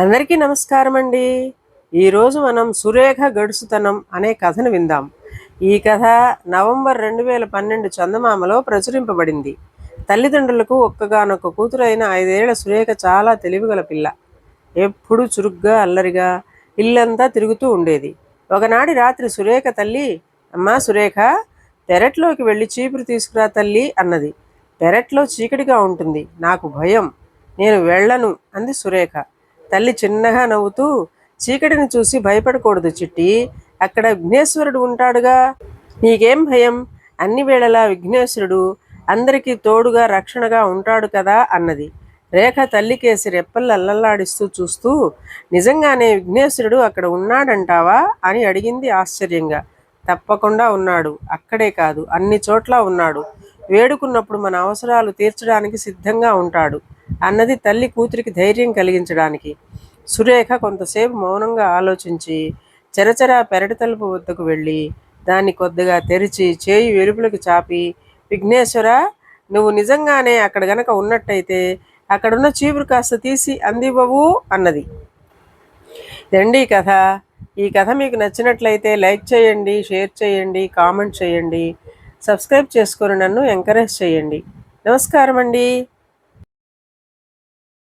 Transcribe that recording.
అందరికీ నమస్కారం అండి. ఈరోజు మనం సురేఖ గడుసుతనం అనే కథను విందాం. ఈ కథ నవంబర్ రెండు వేల పన్నెండు చందమామలో ప్రచురింపబడింది. తల్లిదండ్రులకు ఒక్కగానొక్క కూతురైన ఐదేళ్ళ సురేఖ చాలా తెలివిగల పిల్ల. ఎప్పుడూ చురుగ్గా అల్లరిగా ఇల్లంతా తిరుగుతూ ఉండేది. ఒకనాడి రాత్రి సురేఖ తల్లి అమ్మా సురేఖ పెరట్లోకి వెళ్ళి చీపురు తీసుకురా తల్లి అన్నది. పెరట్లో చీకటిగా ఉంటుంది నాకు భయం. నేను వెళ్ళను అంది సురేఖ. తల్లి చిన్నగా నవ్వుతూ చీకటిని చూసి భయపడకూడదు చిట్టి. అక్కడ విఘ్నేశ్వరుడు ఉంటాడుగా. నీకేం భయం? అన్ని వేళలా విఘ్నేశ్వరుడు అందరికీ తోడుగా రక్షణగా ఉంటాడు కదా అన్నది. రేఖ తల్లికేసి రెప్పలు అల్లల్లాడిస్తూ చూస్తూ నిజంగానే విఘ్నేశ్వరుడు అక్కడ ఉన్నాడంటావా? అని అడిగింది ఆశ్చర్యంగా. తప్పకుండా ఉన్నాడు. అక్కడే కాదు. అన్ని చోట్ల ఉన్నాడు. వేడుకున్నప్పుడు మన అవసరాలు తీర్చడానికి సిద్ధంగా ఉంటాడు. అన్నది తల్లి కూతురికి ధైర్యం కలిగించడానికి. సురేఖ కొంతసేపు మౌనంగా ఆలోచించి చెరచెరా పెరటి తలుపు వద్దకు వెళ్ళి దాన్ని కొద్దిగా తెరిచి చేయి వెలుపులకు చాపి విఘ్నేశ్వర నువ్వు నిజంగానే అక్కడ గనక ఉన్నట్టయితే అక్కడున్న చీపురు కాస్త తీసి అందివ్వవు అన్నది. రండి కథ. ఈ కథ మీకు నచ్చినట్లయితే లైక్ చేయండి షేర్ చేయండి కామెంట్ చేయండి. సబ్స్క్రైబ్ చేసుకొని నన్ను ఎంకరేజ్ చేయండి. నమస్కారం అండి